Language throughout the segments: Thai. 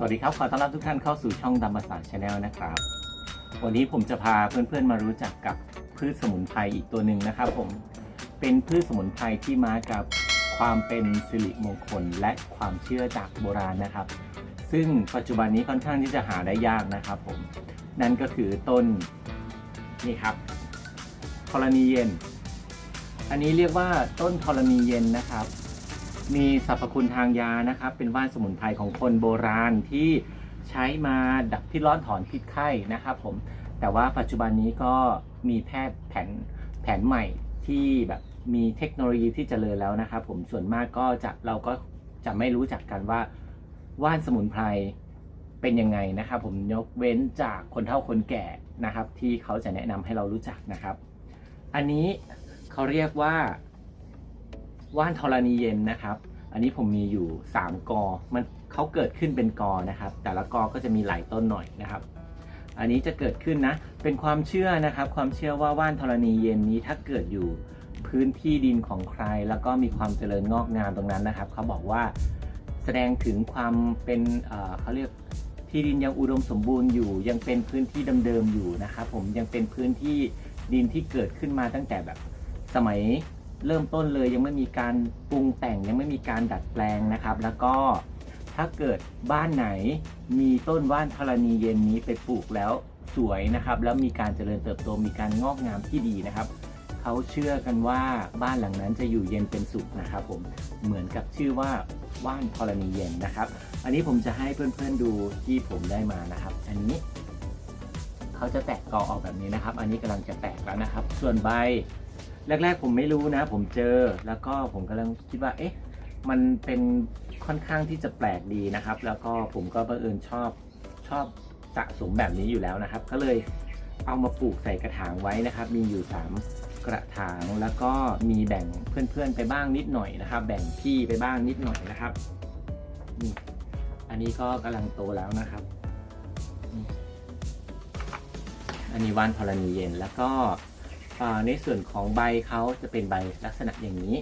สวัสดีครับ ขอต้อนรับทุกท่านเข้าสู่ช่องดำภาษาชาแนลนะครับ วันนี้ผมจะพาเพื่อนๆมารู้จักกับพืชสมุนไพรอีกตัวหนึ่งนะครับผม เป็นพืชสมุนไพรที่มากับความเป็นสิริมงคลและความเชื่อจากโบราณนะครับ ซึ่งปัจจุบันนี้ค่อนข้างที่จะหาได้ยากนะครับผม นั่นก็คือต้นนี่ครับธรณีเย็น อันนี้เรียกว่าต้นธรณีเย็นนะครับ มีสรรพคุณทางยานะครับ เป็นว่านสมุนไพรของคนโบราณที่ใช้มาดับพิษร้อนถอนพิษไข้นะครับผมแต่ว่าปัจจุบันนี้ก็มีแพทย์แผนแผนใหม่ที่แบบมีเทคโนโลยีที่เจริญแล้วนะครับผมส่วนมากก็จะเราก็จะไม่รู้จักกันว่าว่านสมุนไพรเป็นยังไงนะครับผมยกเว้นจากคนเฒ่าคนแก่นะครับ ที่เขาจะแนะนำให้เรารู้จักนะครับ อันนี้เขาเรียกว่า ว่านธรณีเย็นนะครับ อันนี้ผมมีอยู่ 3 กอ มันเขาเกิดขึ้นเป็นกอนะครับ แต่ละกอก็จะมีหลายต้นหน่อยนะครับ อันนี้จะเกิดขึ้นนะ เป็นความเชื่อนะครับ ความเชื่อว่าว่านธรณีเย็นนี้ถ้าเกิดอยู่พื้นที่ดินของใคร แล้วก็มีความเจริญงอกงามตรงนั้นนะครับ เขาบอกว่าแสดงถึงความเป็นเอ่อเขาเรียกที่ดินยังอุดมสมบูรณ์อยู่ ยังเป็นพื้นที่เดิมๆอยู่นะครับผมยังเป็นพื้นที่ดินที่เกิดขึ้นมาตั้งแต่แบบสมัย เริ่มต้นเลยยังไม่มีการปรุงแต่งยังไม่มีการดัดแปลงนะครับ แล้วก็ถ้าเกิดบ้านไหนมีต้นว่านธรณีเย็นนี้ไปปลูกแล้วสวยนะครับ แล้วมีการเจริญเติบโตมีการงอกงามที่ดีนะครับเขาเชื่อกันว่าบ้านหลังนั้นจะอยู่เย็นเป็นสุขนะครับ ผมเหมือนกับชื่อว่าว่านธรณีเย็นนะครับ อันนี้ผมจะให้เพื่อนๆดูที่ผมได้มานะครับ อันนี้เขาจะแตกกอออกแบบนี้นะครับ อันนี้กำลังจะแตกแล้วนะครับ ส่วนใบ แรก ๆ ผมไม่รู้นะ ผมเจอแล้วก็ผมกำลังคิดว่า เอ๊ะ มันเป็นค่อนข้างที่จะแปลกดีนะครับ แล้วก็ผมก็บังเอิญชอบชอบสะสมแบบนี้อยู่แล้วนะครับ ก็เลยเอามาปลูกใส่กระถางไว้นะครับ มีอยู่ 3 กระถางแล้วก็มีแบ่งเพื่อนๆไปบ้างนิดหน่อยนะครับ แบ่งพี่ไปบ้างนิดหน่อยนะครับนี่อันนี้ก็กำลังโตแล้วนะครับ อันนี้ว่านธรณีเย็นแล้วก็ ในส่วนของใบเขาจะเป็นใบลักษณะอย่างนี้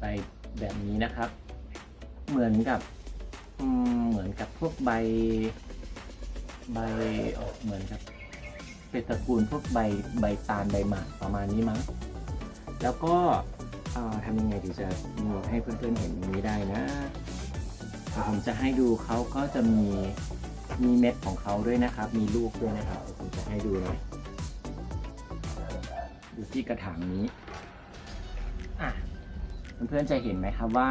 ใบแบบนี้นะครับ เหมือนกับเหมือนกับพวกใบ ใบเหมือนกับเป็นตระกูลพวกใบใบตาลใบหมากประมาณนี้มั้งแล้วก็ทำยังไงถึงจะมีให้เพื่อนๆเห็นนี้ได้นะผมจะให้ดูเขาก็จะมีมีเม็ดของเขาด้วยนะครับ มีลูกด้วยนะครับผมจะให้ดูหน่อย อยู่ที่กระถางนี้อะเพื่อนๆจะเห็นไหมครับว่า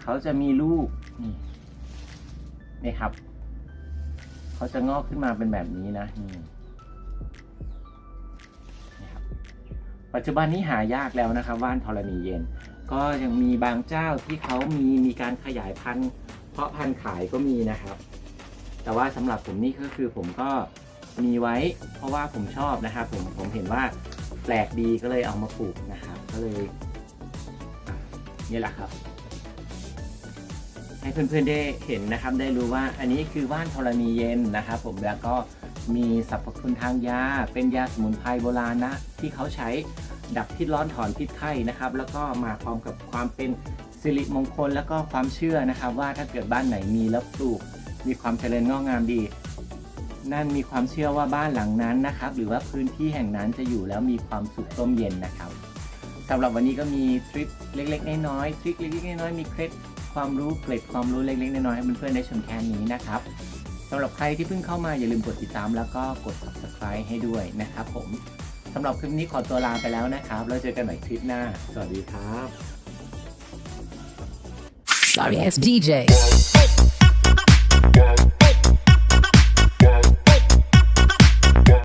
เขาจะมีลูกนี่นี่ครับ เขาจะงอกขึ้นมาเป็นแบบนี้นะนี่นี่ครับปัจจุบันนี้หายากแล้วนะครับว่านธรณีเย็น ก็ยังมีบางเจ้าที่เขามีมีการขยายพันธุ์ เพาะพันธุ์ขายก็มีนะครับ แต่ว่าสำหรับผมนี่ก็คือผมก็มีไว้ เพราะว่าผมชอบนะครับผมผมเห็นว่าแปลกดีก็เลยเอามาปลูกนะครับ ก็เลยนี่แหละครับ ให้เพื่อนๆได้เห็นนะครับ ได้รู้ว่าอันนี้คือว่านธรณีเย็นนะครับผมแล้วก็มีสรรพคุณทางยา เป็นยาสมุนไพรโบราณนะ ที่เขาใช้ดับพิษร้อนถอนพิษไข้นะครับ แล้วก็มาพร้อมกับความเป็นสิริมงคล แล้วก็ความเชื่อนะครับ ว่าถ้าเกิดบ้านไหนมีแล้วปลูก มีความเจริญงอกงามดี นั่นมีความเชื่อว่าบ้านหลังนั้นนะครับ หรือว่าพื้นที่แห่งนั้นจะอยู่แล้วมีความสุขร่มเย็นนะครับสำหรับวันนี้ก็มีทริปเล็กๆน้อยๆทริคเล็กๆน้อยๆมีเคล็ดความรู้เกร็ดความรู้เล็กๆน้อยๆให้เพื่อนๆได้ชมแค่นี้นะครับสำหรับใครที่เพิ่งเข้ามาอย่าลืมกดติดตามแล้วก็กด subscribe ให้ด้วยนะครับ ผมสำหรับคลิปนี้ขอตัวลาไปแล้วนะครับ แล้วเจอกันใหม่คลิปหน้า สวัสดีครับ Sorry ass DJ.